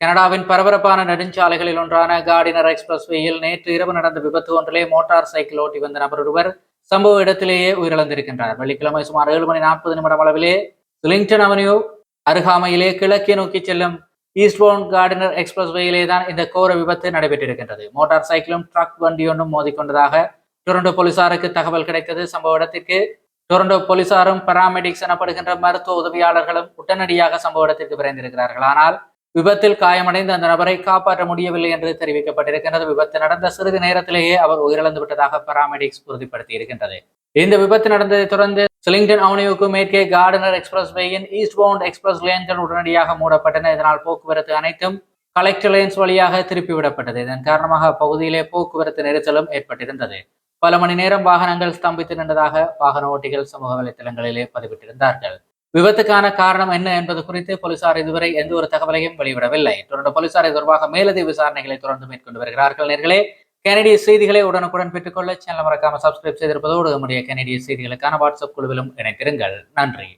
கனடாவின் பரபரப்பான நெடுஞ்சாலைகளில் ஒன்றான கார்டினர் எக்ஸ்பிரஸ் வேயில் நேற்று இரவு நடந்த விபத்து ஒன்றிலே மோட்டார் சைக்கிள் ஓட்டி வந்த நபர் ஒருவர் சம்பவ இடத்திலேயே உயிரிழந்திருக்கின்றார். வெள்ளிக்கிழமை சுமார் ஏழு மணி நாற்பது நிமிடம் அளவிலே லிங்டன் அவென்யூ அருகாமையிலே கிழக்கே நோக்கி செல்லும் ஈஸ்ட்போன் கார்டினர் எக்ஸ்பிரஸ் வேயிலே தான் இந்த கோர விபத்து நடைபெற்றிருக்கின்றது. மோட்டார் சைக்கிளும் ட்ரக் வண்டியொன்றும் மோதிக்கொண்டதாக டொரண்டோ போலீசாருக்கு தகவல் கிடைத்தது. சம்பவ இடத்திற்கு டொரண்டோ போலீசாரும் பராமெடிக்ஸ் எனப்படுகின்ற மருத்துவ உதவியாளர்களும் உடனடியாக சம்பவ இடத்திற்கு விரைந்திருக்கிறார்கள். ஆனால் விபத்தில் காயமடைந்த அந்த நபரை காப்பாற்ற முடியவில்லை என்று தெரிவிக்கப்பட்டிருக்கின்றது. விபத்து நடந்த சிறிது நேரத்திலேயே அவர் உயிரிழந்து விட்டதாக பராமெடிக்ஸ் உறுதிப்படுத்தி இருக்கின்றது இந்த விபத்து நடந்ததை தொடர்ந்து சிலிங்டன் அவனியுக்கு மேற்கே கார்டனர் எக்ஸ்பிரஸ் வேயின் ஈஸ்ட் பவுண்ட் எக்ஸ்பிரஸ் லேன்கள் உடனடியாக மூடப்பட்டன. இதனால் போக்குவரத்து அனைத்தும் கலெக்டர் லேன்ஸ் வழியாக திருப்பிவிடப்பட்டது. இதன் காரணமாக அப்பகுதியிலே போக்குவரத்து நெரிசலும் ஏற்பட்டிருந்தது. பல மணி நேரம் வாகனங்கள் ஸ்தம்பித்து நின்றதாக வாகன ஓட்டிகள் சமூக வலைத்தளங்களிலே பதிவிட்டிருந்தார்கள். விபத்துக்கான காரணம் என்ன என்பது குறித்து போலீசார் இதுவரை எந்த ஒரு தகவலையும் வெளியிடவில்லை. தொடர்ந்து போலீசார் தொடர்பாக மேலதிக விசாரணைகளை தொடர்ந்து மேற்கொண்டு வருகிறார்கள் நேர்களே. கனடிய செய்திகளை உடனுக்குடன் பெற்றுக்கொள்ள சேனல் மறக்காம சப்ஸ்கிரைப் செய்திருப்பதோடு நம்முடைய கனடிய செய்திகளுக்கான வாட்ஸ்அப் குழுவிலும் இணைத்திருங்கள் நன்றி.